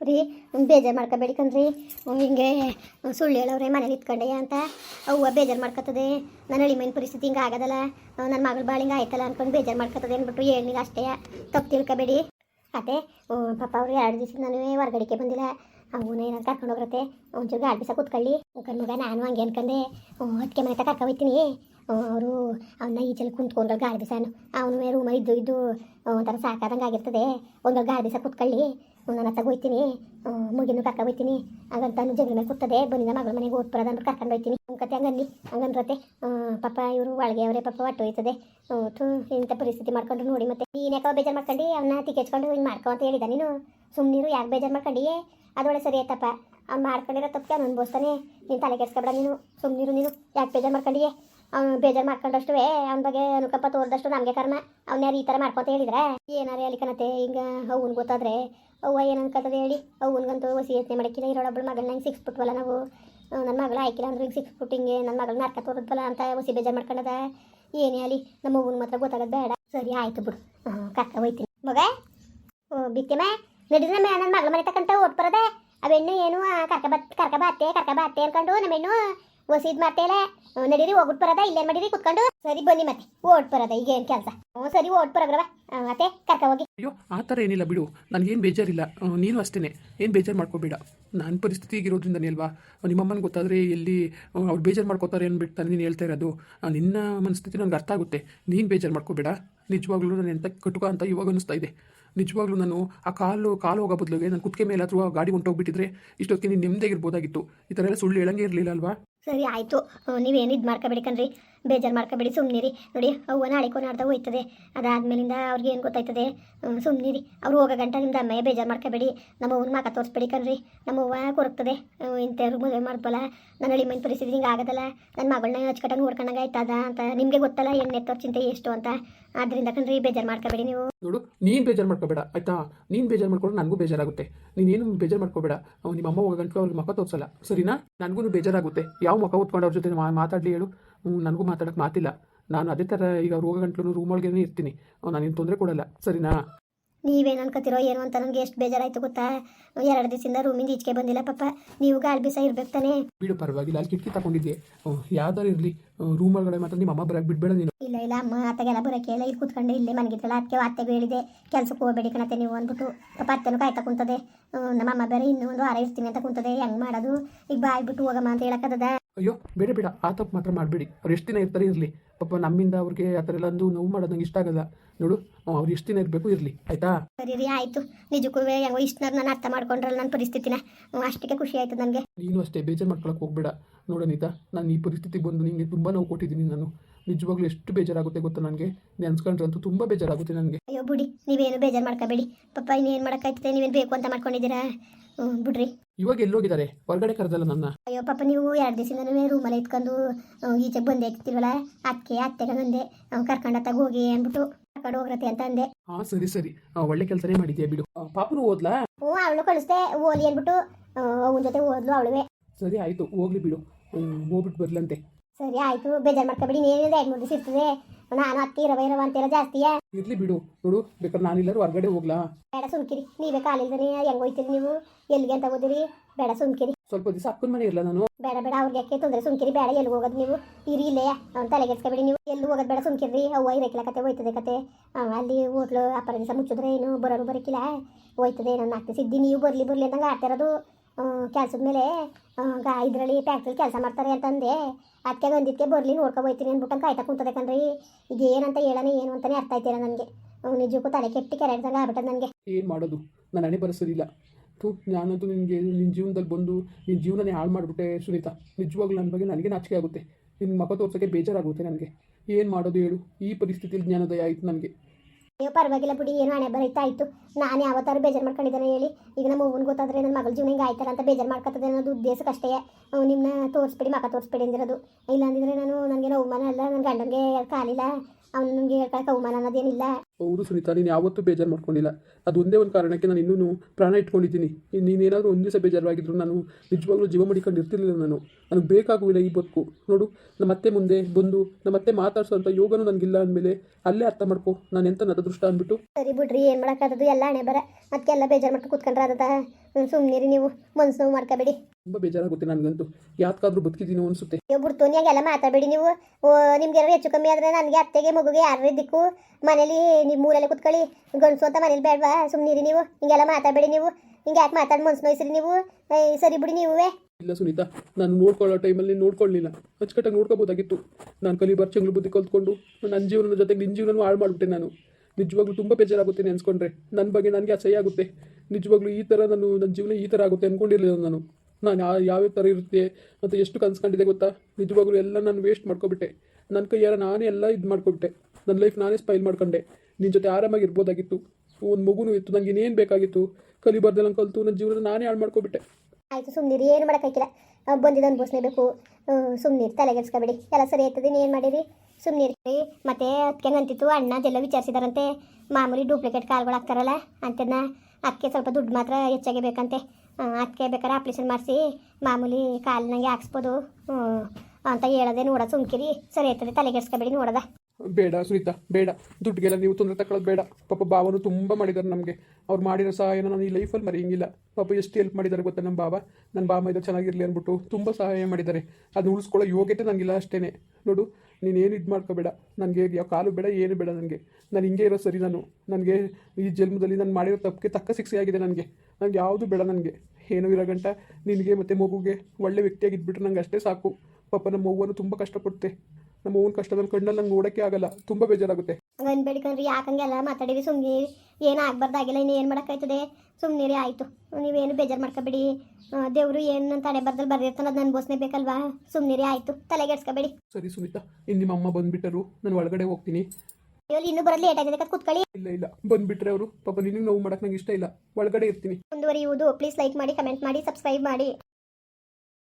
ರೀ, ಬೇಜಾರು ಮಾಡ್ಕೋಬೇಡಿ ಕಣ್ರಿ ಹಿಂಗೆ ಸುಳ್ಳು ಹೇಳವ್ರೆ, ಮನೇಲಿ ಇತ್ಕೊಂಡೆ ಅಂತ. ಅವ್ವ ಬೇಜಾರು ಮಾಡ್ಕೊತದೆ. ನನ್ನ ಅಳಿಮೈನ ಪರಿಸ್ಥಿತಿ ಹಿಂಗೆ ಆಗೋದಲ್ಲ. ನನ್ನ ಮಗಳು ಭಾಳ ಹಿಂಗೆ ಆಯ್ತಲ್ಲ ಅನ್ಕೊಂಡು ಬೇಜಾರು ಮಾಡ್ಕೊತದೆ ಅಂದ್ಬಿಟ್ಟು ಹೇಳಿಲ್ಲ ಅಷ್ಟೇ. ತಪ್ಪು ತಿಳ್ಕೊಬೇಡಿ. ಅದೇ ಪಾಪ ಅವ್ರು ಎರಡು ದಿವಸ ನಾನು ಹೊರಗಡೆಗೆ ಬಂದಿಲ್ಲ. ಅವನ ಏನಂತ ಕರ್ಕೊಂಡು ಹೋಗ್ರತ್ತೆ. ಒಂಚೂರು ಗಾಡಿ ಬಿಸ ಕೂತ್ಕೊಳ್ಳಿ. ಮಗ, ನಾನು ಹಂಗೆ ಅನ್ಕಂಡೆ. ಅದಕ್ಕೆ ಮನೆ ಕರ್ಕೊ ಹೋಗ್ತೀನಿ ಅವರು ಅವನ್ನ ಈಚಲ್ಲಿ ಕುಂತ್ಕೊಂಡು ಗಾಡಿ ಬಿಸಾನು. ಅವನು ರೂಮಲ್ಲಿ ಇದ್ದು ಇದ್ದು, ಒಂಥರ ಸಾಕಾದಂಗೆ ಆಗಿರ್ತದೆ. ಒಂದು ಗಾಡಿ ಬಿಸ ಕೂತ್ಕೊಳ್ಳಿ. ನನ್ನ ಹತ್ತಾಗ ಹೋಯ್ತೀನಿ. ಮುಗಿನೂ ಕರ್ಕೊಂಡು ಹೋಯ್ತೀನಿ. ಹಾಗಂತ ಜಗಳ ಮೇಲೆ ಕೂತದೆ. ಬಂದಿದ್ದ ಮಗಳ ಮನೆಗೆ ಓದ್ಬರೋದು ಅಂದ್ಬಿಟ್ಟು ಕರ್ಕೊಂಡು ಹೋಯ್ತೀನಿ. ಕತೆ ಹಂಗನ್ನಿ ರತೆ. ಪಾಪ ಇವರು ಒಳಗೆ ಅವರೇ ಪಾಪ ಒಟ್ಟು ಹೋಯ್ತದೆ ಥೂ, ಇಂಥ ಪರಿಸ್ಥಿತಿ ಮಾಡ್ಕೊಂಡು ನೋಡಿ ಮತ್ತೆ. ನೀನು ಯಾಕೋ ಬೇಜಾರು ಮಾಡ್ಕೊಂಡು? ಅವನ್ನ ತಿಕ್ಕೆಚ್ಕೊಂಡು ಹಿಂಗೆ ಮಾಡ್ಕೊ ಅಂತ ಹೇಳಿದ ನೀನು. ಸುಮ್ನಿರು ಯಾಕೆ ಬೇಜಾರು ಮಾಡ್ಕೊಂಡಿಯೇ ಅದೊಳ್ಳೆ ಸರಿ ಆಯ್ತಪ್ಪ. ಅವ್ನು ಮಾಡ್ಕೊಂಡಿರೋ ತಪ್ಪಿಗೆ ಅವ್ನು ಅನ್ಬೋಸ್ತಾನೆ ನೀನು ತಲೆ ಕೆಡ್ಸ್ಕೊಬೇಡ ನೀನು. ಸುಮ್ಮನಿರು ನೀನು. ಯಾಕೆ ಬೇಜಾರು ಮಾಡ್ಕೊಂಡಿಯೇ? ಅವ್ನು ಬೇಜಾರು ಮಾಡ್ಕೊಂಡಷ್ಟು ಅವ್ನ ಬಗ್ಗೆ ಅನುಕಂಪ ತೋರಿದಷ್ಟು ನಮಗೆ ಕರ್ಮ. ಅವ್ನ ಯಾರು ಈ ಥರ ಮಾಡ್ಕೊತ ಹೇಳಿದ್ರೆ? ಏನಾರೇ ಅಲ್ಲಿ ಹಿಂಗೆ ಅವ್ನು ಗೊತ್ತಾದ್ರೆ ಅವ್ವ ಏನು ಅನ್ಕೋತದೆ ಹೇಳಿ? ಅವ್ವನ್ಗಂತೂ ಹೊಸಿ ಯೋಚನೆ ಮಾಡಕ್ಕಿಲ್ಲ ಇರೋಳೊಬ್ಬಳು ಮಗಳನ್ನ ಹಿಂಗೆ ಸಿಕ್ಸ್ಬಿಟ್ವಲ್ಲ ನಾವು. ನನ್ನ ಮಗಳ ಆಯ್ಕಿಲ್ಲ ಅಂದ್ರೆ ಹಿಂಗೆ ಸಿಕ್ಸ್ಬಿಟ್ಟು ಹಿಂಗೆ ನನ್ನ ಮಗಳನ್ನ ಅರ್ಕ ತೋರಿದ್ವಲ್ಲ ಅಂತ ಹೊಸಿ ಬೇಜಾರು ಮಾಡ್ಕೊಂಡದ. ಏನೇ ಅಲ್ಲಿ ನಮ್ಮ ಅವ್ವನ ಮಾತ್ರ ಗೊತ್ತಾಗೋದು ಬೇಡ. ಸರಿ, ಆಯ್ತು ಬಿಡು. ಹಾಂ ಕರ್ಕ ಹೋಯ್ತೀನಿ. ಮಗ? ಓ ಬಿತ್ತಿಮ ನಡೀದ್ರೆ ನಮ್ಮ ನನ್ನ ಮಗಳ ಮನೆ ತಕ್ಕಂತ ಓಟ್ ಬರದೆ. ಅವೆಣ್ಣು ಏನು ಕರ್ಕ ಬತ್, ಕರ್ಕ ಬಾತೆ ಕರ್ಕ ಬಾತೆ ಅನ್ಕೊಂಡು ನಮ್ಮೆಣ್ಣು ಹೊಸಿದ್ ಮಾಡ್ತೇಲೆ ನಡೀರಿ ಹೋಗ್ಬಿಟ್ಟು ಬರೋದ, ಇಲ್ಲೇನ್ ಮಾಡಿರಿ, ಕುತ್ಕೊಂಡು ಸರಿ ಬನ್ನಿ ಮತ್ತೆ. ಓಟ್ ಬರೋದ, ಈಗ ಕೆಲಸ? ಸರಿ, ಓಟ್ ಬರೋಗ್ರವ. ಮತ್ತೆ ಕರ್ಕ ಹೋಗಿ. ಅಯ್ಯೋ, ಆ ಥರ ಏನಿಲ್ಲ ಬಿಡು. ನನಗೇನು ಬೇಜಾರಿಲ್ಲ. ನೀನು ಅಷ್ಟೇನೆ. ಏನು ಬೇಜಾರು ಮಾಡ್ಕೋಬೇಡ. ನನ್ನ ಪರಿಸ್ಥಿತಿ ಈಗಿರೋದ್ರಿಂದನೇ ಅಲ್ವಾ? ನಿಮ್ಮಮ್ಮನ ಗೊತ್ತಾದರೆ ಎಲ್ಲಿ ಅವ್ರು ಬೇಜಾರು ಮಾಡ್ಕೋತಾರೆ ಅಂದ್ಬಿಟ್ಟು ನಾನು ನೀನು ಹೇಳ್ತಾ ಇರೋದು. ನಿನ್ನ ಮನಸ್ಥಿತಿ ನನಗೆ ಅರ್ಥ ಆಗುತ್ತೆ. ನೀನು ಬೇಜಾರು ಮಾಡ್ಕೋಬೇಡ. ನಿಜವಾಗ್ಲೂ ನಾನು ಎಂತ ಕಟುಕ ಅಂತ ಇವಾಗ ಅನಿಸ್ತಾ ಇದೆ. ನಿಜವಾಗ್ಲೂ ನಾನು ಆ ಕಾಲು ಕಾಲು ಹೋಗೋ ಬದಲಿಗೆ ನಾನು ಕುತ್ತಿಗೆ ಮೇಲೆ ಅಥವಾ ಗಾಡಿ ಹೊಂಟೋಗ್ಬಿಟ್ಟಿದ್ರೆ ಇಷ್ಟೊತ್ತಿಗೆ ನೀನು ನೆಮ್ಮದಿಯಾಗಿರ್ಬೋದಾಗಿತ್ತು. ಈ ಥರ ಎಲ್ಲ ಸುಳ್ಳು ಹೇಳಂಗೆ ಇರಲಿಲ್ಲ ಅಲ್ವಾ? ಸರಿ ಆಯಿತು. ನೀವೇನು ಇದು ಮಾಡ್ಕೋಬೇಡಿ ಕಣ್ರಿ. ಬೇಜಾರು ಮಾಡ್ಕೋಬೇಡಿ ಸುಮ್ಮನಿರಿ ನೋಡಿ, ಅವ್ವ ನಾಳೆ ಕೊನಾಡ್ದ ಹೋಯ್ತದೆ. ಅದಾದ್ಮೇಲಿಂದ ಅವ್ರಿಗೆ ಏನು ಗೊತ್ತಾಯ್ತದೆ? ಸುಮ್ಮನಿರಿ ಅವ್ರು ಹೋಗೋ ಗಂಟ ನಿಮ್ದು ಅಮ್ಮಯ್ಯ ಬೇಜಾರು ಮಾಡ್ಕೋಬೇಡಿ. ನಮ್ಮ ಅವ್ವನ ಮಾಕ ತೋರಿಸ್ಬೇಡಿ ಕಣ್ರಿ. ನಮ್ಮ ಅವ್ವ ಕೊರಗ್ತದೆ. ಇಂಥವ್ರು ಮದುವೆ ಮಾಡ್ಬಲ್ಲ ನನ್ನ ಹಳಿ ಮನೆ ಪರಿಸ್ಥಿತಿ ಹಿಂಗೆ ಆಗೋದಲ್ಲ. ನನ್ನ ಮಗಳನ್ನ ಅಚ್ಚುಕಟ್ಟಾಗಿ ನೋಡ್ಕೊಂಡಂಗೆ ಆಯ್ತದ ಅಂತ ನಿಮಗೆ ಗೊತ್ತಲ್ಲ ಎಣ್ಣೆ ತೋರ್ ಚಿಂತೆ ಎಷ್ಟು ಅಂತ. ಆದ್ದರಿಂದ ಕಣ್ರಿ, ಬೇಜಾರು ಮಾಡ್ಕೋಬೇಡಿ ನೀವು. ನೋಡು, ನೀನು ಬೇಜಾರು ಮಾಡ್ಕೋಬೇಡ, ಆಯ್ತಾ? ನೀನು ಬೇಜಾರು ಮಾಡ್ಕೊಂಡ್ರೆ ನನಗೂ ಬೇಜಾರಾಗುತ್ತೆ. ನೀನೇನು ಬೇಜಾರು ಮಾಡ್ಕೋಬೇಡ. ನಿಮ್ಮ ಅಮ್ಮ ಹೋಗೋ ಗಂಟು ಅವ್ರಿಗೆ ಮುಖ ತೋರಿಸಲ್ಲ. ಸರಿನಾ? ನನಗೂ ಬೇಜಾರಾಗುತ್ತೆ. ಯಾವ ಮುಖ ಉತ್ಕೊಂಡು ಅವ್ರ ಜೊತೆ ಮಾತಾಡಲಿ ಹೇಳು. ನನಗೂ ಮಾತಾಡೋಕ್ಕೆ ಮಾತಿಲ್ಲ. ನಾನು ಅದೇ ಥರ ಈಗ ರೋಗ ಗಂಟ್ಲು ರೂಮ್ ಒಳಗೆ ಇರ್ತೀನಿ. ನಾನೇನು ತೊಂದರೆ ಕೊಡಲ್ಲ. ಸರಿನಾ? ನೀವೇನು ಅನ್ಕೋತಿರೋ ಏನು ಅಂತ ನನಗೆ ಎಷ್ಟು ಬೇಜಾರಾಯ್ತು ಗೊತ್ತಾ? ಎರಡು ದಿವಸದಿಂದ ರೂಮಿಂದ ಈಚೆಗೆ ಬಂದಿಲ್ಲ ಪಾಪ. ನೀವು ಗಾಳಿ ಬೀಸ ಇರ್ಬೇಕು ತಾನೇ? ಬಿಡು ಪರವಾಗಿಲ್ಲ. ಅಲ್ಲಿ ಕಿಟಕಿ ತಗೊಂಡಿದ್ದೆ. ಯಾವ್ದಾರು ಇರಲಿ. ರೂಮ್ ಒಳಗಡೆ ಮಾತ್ರ ನಿಮ್ಮ ಅಮ್ಮ ಬರಕ್ಕೆ ಬಿಡಬೇಡ ನೀನು. ಇಲ್ಲ ಇಲ್ಲ ಅಮ್ಮ. ಆತಗೆಲ್ಲ ಬರೋಕೆ ಇಲ್ಲ. ಇಲ್ಲಿ ಕೂತ್ಕೊಂಡು ಇಲ್ಲೇ ಮನೆಗಿದ್ದಲ್ಲ ಅದಕ್ಕೆ ಅತ್ತೆಗೂ ಹೇಳಿದೆ ಕೆಲಸಕ್ಕೆ ಹೋಗ್ಬೇಡಿ ಕಣತೆ ನೀವು ಅಂದ್ಬಿಟ್ಟು. ಪಾಪ ಅತ್ತೆನೂ ಕಾಯ್ತಾ ಕುಂತದೆ. ನಮ್ಮ ಅಮ್ಮ ಬೇರೆ ಇನ್ನೂ ಒಂದು ವಾರ ಇರ್ತೀನಿ ಅಂತ ಕುಂತದೆ. ಹೆಂಗೆ ಮಾಡೋದು? ಈಗ ಬಾಯ್ಬಿಟ್ಟು ಹೋಗಮ್ಮ ಅಂತ ಹೇಳಕ್ಕದ ಅಯ್ಯೋ ಬೇಡ ಬೇಡ ಆ ತಪ್ಪು ಮಾತ್ರ ಮಾಡಬೇಡಿ. ಅವ್ರು ಎಷ್ಟು ದಿನ ಇರ್ತಾರೆ ಇರಲಿ. ಪಾಪ ನಮ್ಮಿಂದ ಅವ್ರಿಗೆ ಆ ಥರ ಎಲ್ಲ ಒಂದು ನೋವು ಮಾಡೋದಂಗೆ ಇಷ್ಟ ಆಗಲ್ಲ. ನೋಡು ಅವ್ರು ಎಷ್ಟು ದಿನ ಇರಬೇಕು ಇರಲಿ. ಆಯಿತಾ? ಸರಿ ರೀ ಆಯಿತು. ನಿಜಕ್ಕೂ ಹೆಂಗೋ ಇಷ್ಟನಾರು ನಾನು ಅರ್ಥ ಮಾಡ್ಕೊಂಡ್ರಲ್ಲ ನನ್ನ ಪರಿಸ್ಥಿತಿನ. ಅಷ್ಟಕ್ಕೆ ಖುಷಿ ಆಯ್ತು ನನಗೆ. ನೀನು ಅಷ್ಟೇ ಬೇಜಾರು ಮಾಡ್ಕೊಳಕ್ಕೆ ಹೋಗ್ಬೇಡ. ನೋಡೋಣಿತ ನಾನು ಈ ಪರಿಸ್ಥಿತಿಗೆ ಬಂದು ನಿಮಗೆ ತುಂಬ ನೋವು ಕೊಟ್ಟಿದ್ದೀನಿ ನಾನು. ನಿಜವಾಗ್ಲೂ ಎಷ್ಟು ಬೇಜಾರಾಗುತ್ತೆ ಗೊತ್ತಾ ನನಗೆ? ನೆನ್ಸ್ಕೊಂಡ್ರೆ ಅಂತೂ ತುಂಬ ಬೇಜಾರಾಗುತ್ತೆ ನನಗೆ. ಅಯ್ಯೋ ಬಿಡಿ ನೀವೇನು ಬೇಜಾರು ಮಾಡ್ಕೋಬೇಡಿ. ಪಾಪ ಇನ್ನೇನು ಮಾಡೋಕ್ಕಾಯ್ತದೆ? ನೀವೇನು ಬೇಕು ಅಂತ ಮಾಡ್ಕೊಂಡಿದ್ದೀರಾ? ಬಿಡ್ರಿ. ಇವಾಗ ಎಲ್ಲೋಗಿದ್ದಾರೆ ಹೊರಗಡೆ ಕರೆದಲ್ಲ ನನ್ನ. ಅಯ್ಯೋ ಪಾಪ ನೀವು ಎರಡು ದಿವಸದಿಂದನೂ ರೂಮಲ್ಲಿ ಇಟ್ಕೊಂಡು ಈಚೆಗೆ ಬಂದೆ ಇರ್ತೀವಲ್ಲ ಅದಕ್ಕೆ ಅತ್ತೆಗೆ ಅಂದೆ ಕರ್ಕೊಂಡತ್ತಾಗ ಹೋಗಿ ಅಂದ್ಬಿಟ್ಟು ಕರ್ಕೊಂಡು ಹೋಗ್ರತೆ ಅಂತ ಅಂದೆ. ಹಾ ಸರಿ ಸರಿ. ಆ, ಒಳ್ಳೆ ಕೆಲಸನೇ ಮಾಡಿದ್ಯಾ ಬಿಡು. ಪಾಪನು ಓದ್ಲಾ? ಓ ಅವಳು ಕಳಿಸ್ದೆ. ಓಲಿ ಅಂದ್ಬಿಟ್ಟು ಅವನ ಜೊತೆ ಓದ್ಲು ಅವಳುವೆ. ಸರಿ ಆಯ್ತು. ಹೋಗ್ಲಿ ಬಿಡು. ಹೋಗ್ಬಿಟ್ಟು ಬರ್ಲಂತೆ. ಸರಿ ಆಯಿತು ಬೇಜಾರು ಮಾಡ್ಕೊಬೇಡಿ ನೀನಿದೆ ಎರಡು ಮೂರು ದಿವಸ ಇರ್ತದೆ. ನಾನು ಅತ್ತಿ ಇರವ ರವ ಅಂತೆಲ್ಲ ಜಾಸ್ತಿಯಾ ಇರ್ಲಿ ಬಿಡು ನೋಡು ಬೇಕಾದ್ರೆ ನಾನೆಲ್ಲರೂ ಹೊರಗಡೆ ಹೋಗ್ಲಾ? ಬೇಡ ಸುಮ್ಕಿರಿ. ನೀವೇ ಕಾಲಿಲ್ದನೆ ಹೆಂಗ್ ಹೋಯ್ತೀರಿ ನೀವು? ಎಲ್ಲಿಗೆ ಅಂತ ಓದಿರಿ ಬೇಡ ಸುಮ್ಕಿರಿ. ಸ್ವಲ್ಪ ದಿವಸ ಅಕ್ಕನ ಮನೆ ಇರಲ್ಲ ನಾನು? ಬೇಡ ಬೇಡ ಅವ್ರಿಗೆ ಯಾಕೆ ತೊಂದರೆ? ಸುಮ್ಕಿರಿ ಬೇಡ ಎಲ್ಲಿ ಹೋಗೋದು ನೀವು? ಇರಿ ಇಲ್ಲೇ ಅವ್ನ ತಲೆಗೆಡ್ಸ್ಕೊಬೇಡಿ ನೀವು. ಎಲ್ಲಿ ಹೋಗೋದು ಬೇಡ ಸುಮ್ಕಿರಿ ಅವ್ವ ಇರಕ್ಕಿಲ್ಲ ಕತೆ ಹೋಯ್ತದೆ ಕತೆ. ಅಲ್ಲಿ ಹೋಟ್ಲು ಅಪ್ಪರ ದಿವಸ ಮುಚ್ಚಿದ್ರೆ ಏನು ಬರೋರು ಬರಕ್ಕಿಲ್ಲ ಹೋಯ್ತದೆ ನಾನು ಆಗ್ತದೆ ಸಿದ್ದಿ ನೀವು ಬರಲಿ ಬರಲಿ ಅಂದಂಗೆ ಆಡ್ತಿರೋದು ಕೆಲಸದ ಮೇಲೆ ಇದರಲ್ಲಿ ಫ್ಯಾಕ್ಟ್ರಿ ಕೆಲಸ ಮಾಡ್ತಾರೆ ಅಂತಂದೆ. ಅದಕ್ಕೆ ಬಂದಿದ್ದಕ್ಕೆ ಬರಲಿ ಹೋಯ್ತೀನಿ ಅಂದ್ಬಿಟ್ಟು ಕಾಯ್ತಾ ಕುಂತದೆ ಕಣ್ರಿ. ಈಗ ಏನಂತ ಹೇಳೋಣ ಏನು ಅಂತಾನೆ ಅರ್ಥ ಆಯ್ತೀರ ನನಗೆ. ನಿಜಕ್ಕೂ ತಲೆ ಕೆಟ್ಟಿ ಕೆರೆ ಹಿಡ್ದಂಗೆ ಆಗ್ಬಿಟ್ಟದ ನನಗೆ. ಏನು ಮಾಡೋದು? ನನ್ನ ಹಣೆ ಬರಸರಿಲ್ಲ ಥೂ, ನಾನಂತೂ ನಿನಗೆ ನಿನ್ನ ಜೀವನದಲ್ಲಿ ಬಂದು ನಿನ್ನ ಜೀವನನೇ ಹಾಳು ಮಾಡಿಬಿಟ್ಟೆ ಸುನೀತಾ. ನಿಜವಾಗ್ಲೂ ನನ್ನ ಬಗ್ಗೆ ನನಗೆ ನಾಚಿಕೆ ಆಗುತ್ತೆ. ನಿನ್ನ ಮಗ ತೋರ್ಸೋಕ್ಕೆ ಬೇಜಾರಾಗುತ್ತೆ ನನಗೆ. ಏನು ಮಾಡೋದು ಹೇಳು? ಈ ಪರಿಸ್ಥಿತಿಯಲ್ಲಿ ಜ್ಞಾನೋದಯ ಆಯಿತು ನನಗೆ. ಅಯ್ಯೋ ಪರವಾಗಿಲ್ಲ ಬಿಡಿ, ಏನು ಹಣೆ ಬರೀತಾ ಇತ್ತು. ನಾನು ಯಾವತ್ತಾರು ಬೇಜಾರು ಮಾಡ್ಕೊಂಡಿದ್ದಾನೆ ಹೇಳಿ. ಈಗ ನಮ್ಮ ಅವ್ವನ ಗೊತ್ತಾದ್ರೆ ನನ್ನ ಮಗಳ ಜೀವನ ಹಿಂಗೆ ಆಯ್ತಲ್ಲ ಅಂತ ಬೇಜಾರು ಮಾಡ್ಕೊತದೆ ಅನ್ನೋದು ಉದ್ದೇಶಕ್ಕಷ್ಟೇ ಅಷ್ಟೇ. ನಿಮ್ಮನ್ನ ತೋರಿಸ್ಬಿಡಿ ಮಕ್ಕ ತೋರಿಸ್ಬಿಡಿ ಅಂದಿರೋದು. ಇಲ್ಲ ಅಂದಿದ್ರೆ ನಾನು ನನಗೆ ಅವಮಾನ ಅಲ್ಲ ನನ್ನ ಗಂಡನಿಗೆ ಕಾಲಿಲ್ಲ. ಅವ್ನು ನನಗೆ ಹೇಳ್ಕೊಳಕ್ಕೆ ಅವಮಾನ ಅನ್ನೋದೇನಿಲ್ಲ. ಹೌದು ಸುನೀತಾ ನೀನು ಯಾವತ್ತೂ ಬೇಜಾರು ಮಾಡ್ಕೊಂಡಿಲ್ಲ. ಅದು ಒಂದೇ ಒಂದು ಕಾರಣಕ್ಕೆ ನಾನು ಇನ್ನೂ ಪ್ರಾಣ ಇಟ್ಕೊಂಡಿದ್ದೀನಿ. ನೀನೇನಾದರೂ ಒಂದು ದಿವಸ ಬೇಜಾರಾಗಿದ್ರು ನಾನು ನಿಜವಾಗ್ಲೂ ಜೀವ ಮಡಿಕೊಂಡು ಇರ್ತಿರ್ಲಿಲ್ಲ ನಾನು. ನನಗೆ ಬೇಕಾಗುವುದಿಲ್ಲ ಈ ಬದುಕು. ನೋಡು ನಮ್ಮ ಅತ್ತೆ ಮುಂದೆ ಬಂದು ನಮ್ಮ ಅತ್ತೆ ಮಾತಾಡ್ಸೋಂಥ ಯೋಗನೂ ನನಗಿಲ್ಲ ಅಂದಮೇಲೆ ಅಲ್ಲೇ ಅರ್ಥ ಮಾಡ್ಕೊ. ನಾನು ಎಂತ ದೃಷ್ಟ ಅಂದ್ಬಿಟ್ಟು. ಸರಿ ಬಿಡ್ರಿ ಏನು ಮಾಡೋಕ್ಕಾದದು ಎಲ್ಲ ಹಣೆ ಬರ ಅದಕ್ಕೆಲ್ಲ ಬೇಜಾರು ಮಾಡ್ಕೊಂಡು ಕೂತ್ಕೊಂಡ್ರೆ ಅದದ ಸುಮ್ಮನಿರಿ ನೀವು. ಮನ್ಸು ನೋವು ಮಾಡ್ಕೋಬೇಡಿ. ತುಂಬ ಬೇಜಾರಾಗುತ್ತೆ ನನಗಂತೂ. ಯಾತ್ಕಾದ್ರೂ ಬದುಕಿದ್ದೀನಿ ಅನ್ಸುತ್ತೆ. ಅಯ್ಯೋ ಬುಡ್ತೋನಿಯಾಗೆಲ್ಲ ಮಾತಾಡಬೇಡಿ ನೀವು. ಓ ನಿಮ್ಗೆ ಹೆಚ್ಚು ಕಮ್ಮಿ ಆದ್ರೆ ನನಗೆ ಅತ್ತೆಗೆ ಮಗುಗೆ ಯಾರು ದಿಕ್ಕು ಮನೇಲಿ ನೀವು ಮೂರಲ್ಲೇ ಕುತ್ಕೊಳ್ಳಿ. ಗಂಡಸು ಅಂತ ಮನೇಲಿ ಬೇಡವಾ? ಸುಮ್ಮನಿರಿ ನೀವು. ಹಿಂಗೆಲ್ಲ ಮಾತಾಡಬೇಡಿ ನೀವು. ಹಿಂಗೆ ಯಾಕೆ ಮಾತಾಡಿ ಮನ್ಸು ನೋಯ್ಸಿರಿ ನೀವು? ಸರಿ ಬಿಡಿ ನೀವೇ. ಇಲ್ಲ ಸುನೀತಾ ನಾನು ನೋಡ್ಕೊಳ್ಳೋ ಟೈಮಲ್ಲಿ ನೋಡ್ಕೊಳ್ಳಿಲ್ಲ. ಅಚ್ಚುಕಟ್ಟಾಗಿ ನೋಡ್ಕೋಬೋದಾಗಿತ್ತು. ನಾನು ಕಲಿಬಾರ್ ಚಂಗ್ಳು ಬುದ್ಧಿ ಕಲ್ತ್ಕೊಂಡು ನನ್ನ ಜೀವನದ ಜೊತೆಗೆ ನಿನ್ನ ಜೀವನ ಹಾಳು ಮಾಡಿಬಿಟ್ಟೆ ನಾನು. ನಿಜವಾಗ್ಲೂ ತುಂಬ ಬೇಜಾರಾಗುತ್ತೆ ನೆನೆಸ್ಕೊಂಡ್ರೆ ನನ್ನ ಬಗ್ಗೆ ನನಗೆ ಅಸಹ್ಯ ಆಗುತ್ತೆ. ನಿಜವಾಗ್ಲೂ ಈ ಥರ ನಾನು ನನ್ನ ಜೀವನ ಈ ಥರ ಆಗುತ್ತೆ ಅಂದ್ಕೊಂಡಿರಲಿಲ್ಲ ನಾನು. ನಾನು ಯಾವ ಯಾವ ಥರ ಇರುತ್ತೆ ಮತ್ತು ಎಷ್ಟು ಕನ್ಸ್ಕೊಂಡಿದೆ ಗೊತ್ತಾ? ನಿಜವಾಗ್ಲೂ ಎಲ್ಲ ನಾನು ವೇಸ್ಟ್ ಮಾಡ್ಕೊಬಿಟ್ಟೆ. ನನ್ನ ಕೈಯಾರ ನಾನೇ ಎಲ್ಲ ಇದು ಮಾಡ್ಕೊಬಿಟ್ಟೆ. ನನ್ನ ಲೈಫ್ ನಾನೇ ಸ್ಪೈಲ್ ಮಾಡ್ಕೊಂಡೆ. ನಿನ್ನ ಜೊತೆ ಆರಾಮಾಗಿ ಇರ್ಬೋದಾಗಿತ್ತು. ಒಂದು ಮಗುನೂ ಇತ್ತು ನನಗೆ ಇನ್ನೇನು ಬೇಕಾಗಿತ್ತು? ಕಲಿಬಾರ್ದಲ್ಲ ಕಲಿತು ನನ್ನ ಜೀವನ ನಾನೇ ಹಾಳು ಮಾಡ್ಕೊಬಿಟ್ಟೆ. ಆಯಿತು ಸುಮ್ಮನಿರಿ ಏನು ಮಾಡೋಕ್ಕಾಗಿಲ್ಲ ಬಂದಿದ್ದು ಬೇಕು. ಸುಮ್ಮನೆ ತಲೆಗೆಡ್ಸ್ಕೊಬೇಡಿ ಎಲ್ಲ ಸರಿ ಆಯ್ತದೆ ಏನು ಮಾಡಿರಿ? ಸುಮ್ಮನಿರಿ ಮತ್ತೆ ಅದಕ್ಕೆ ಅಂತಿತ್ತು, ಅಣ್ಣ ಅದೆಲ್ಲ ವಿಚಾರಿಸಿದಾರಂತೆ. ಮಾಮೂಲಿ ಡೂಪ್ಲಿಕೇಟ್ ಕಾಲ್ಗಳು ಹಾಕ್ತಾರಲ್ಲ ಅಂತದನ್ನ ಅದಕ್ಕೆ ಸ್ವಲ್ಪ ದುಡ್ಡು ಮಾತ್ರ ಹೆಚ್ಚಾಗಿ ಬೇಕಂತೆ. ಅದಕ್ಕೆ ಬೇಕಾದ್ರೆ ಆಪ್ರೇಷನ್ ಮಾಡಿಸಿ, ಮಾಮೂಲಿ ಕಾಲಿನಂಗೆ ಹಾಕ್ಸ್ಬೋದು. ಅಂತ ಹೇಳದೆ ನೋಡೋದು ಸುಮ್ಕಿರಿ. ಸರಿ ಆಯ್ತದೆ ತಲೆಗೆಡ್ಸ್ಕೊಬೇಡಿ ನೋಡೋದ. ಬೇಡ ಸುನೀತಾ, ಬೇಡ. ದುಡ್ಡಿಗೆಲ್ಲ ನೀವು ತೊಂದರೆ ತಗೊಳ್ಳೋದು ಬೇಡ. ಪಾಪ ಬಾವನು ತುಂಬ ಮಾಡಿದ್ದಾರೆ ನಮಗೆ. ಅವ್ರು ಮಾಡಿರೋ ಸಹಾಯನ ನಾನು ಈ ಲೈಫಲ್ಲಿ ಮರೆಯಂಗಿಲ್ಲ. ಪಾಪ ಎಷ್ಟು ಹೆಲ್ಪ್ ಮಾಡಿದ್ದಾರೆ ಗೊತ್ತಾ ನಮ್ಮ ಬಾವ? ನನ್ನ ಬಾಮ ಇದು ಚೆನ್ನಾಗಿರಲಿ ಅಂದ್ಬಿಟ್ಟು ತುಂಬ ಸಹಾಯ ಮಾಡಿದ್ದಾರೆ. ಅದನ್ನ ಉಳಿಸ್ಕೊಳ್ಳೋ ಯೋಗ್ಯತೆ ನನಗಿಲ್ಲ ಅಷ್ಟೇ ನೋಡು ನೀನು ಏನು ಇದು ಮಾಡ್ಕೋಬೇಡ ನನಗೆ ಯಾವ ಕಾಲು ಬೇಡ, ಏನು ಬೇಡ ನನಗೆ. ನಾನು ಹಿಂಗೆ ಇರೋ ಸರಿ ನಾನು. ನನಗೆ ಈ ಜನ್ಮದಲ್ಲಿ ನಾನು ಮಾಡಿರೋ ತಪ್ಪಿಗೆ ತಕ್ಕ ಶಿಕ್ಷೆ ಆಗಿದೆ ನನಗೆ. ನನಗೆ ಯಾವುದು ಬೇಡ ನನಗೆ. ಏನೂ ಇರೋ ಗಂಟ ನಿನಗೆ ಮತ್ತು ಮಗುಗೆ ಒಳ್ಳೆ ವ್ಯಕ್ತಿಯಾಗಿ ಇದ್ಬಿಟ್ರೆ ನಂಗೆ ಅಷ್ಟೇ ಸಾಕು. ಪಾಪ ನಮ್ಮ ಮಗುವನ್ನು ತುಂಬ ಕಷ್ಟಪಡುತ್ತೆ. ನಮ್ಮ ಓನ್ ಕಷ್ಟದಲ್ಲಿ ಕಣ್ಣಲ್ಲಿ ನಂಗೆ ನೋಡೋಕ್ಕೆ ಆಗಲ್ಲ ತುಂಬ ಬೇಜಾರಾಗುತ್ತೆ. ಅನ್ಬೇಡಿ ಕಣ್ರಿ ಯಾಕಂಗೆಲ್ಲ ಮಾತಾಡಿರಿ ಸುಮ್ಮನೆ ಏನು ಆಗ್ಬಾರ್ದಾಗಿಲ್ಲ ಇನ್ನು ಏನು ಮಾಡೋಕ್ಕಾಯ್ತದೆ? ರೀ ಆಯಿತು. ನೀವೇನು ಬೇಜಾರು ಮಾಡ್ಕೋಬೇಡಿ. ದೇವರು ಏನು ತಡೆ ಬರ್ದಲ್ಲಿ ಬರ್ದಿರ್ತಾನೆ ಬೇಕಲ್ವಾ? ಅನ್ಭವಿಸ್ಲೇಬೇಕಲ್ವಾ ರೀ ಆಯಿತು. ತಲೆಗೆಡ್ಸ್ಕೋಬೇಡಿ ಸರಿ ಸುಮಿತಾ ಇನ್ನು ನಿಮ್ಮ ಅಮ್ಮ ಬಂದುಬಿಟ್ಟರು ನಾನು ಒಳಗಡೆ ಹೋಗ್ತೀನಿ. ಇವಾಗ ಇನ್ನೂ ಬರಲಿ ಲೇಟ್ ಆಗಿದೆ ಕೂತ್ಕೊಳ್ಳಿ. ಇಲ್ಲ ಇಲ್ಲ ಬಂದ್ಬಿಟ್ರೆ ಅವರು ಪಾಪ ನಿನಗೆ ನೋವು ಮಾಡಕ್ಕೆ ನಂಗೆ ಇಷ್ಟ ಇಲ್ಲ. ಒಳಗಡೆ ಇರ್ತೀನಿ. ಮುಂದುವರಿಯುವುದು ಪ್ಲೀಸ್ ಲೈಕ್ ಮಾಡಿ ಕಮೆಂಟ್ ಮಾಡಿ ಸಬ್ಸ್ಕ್ರೈಬ್ ಮಾಡಿ.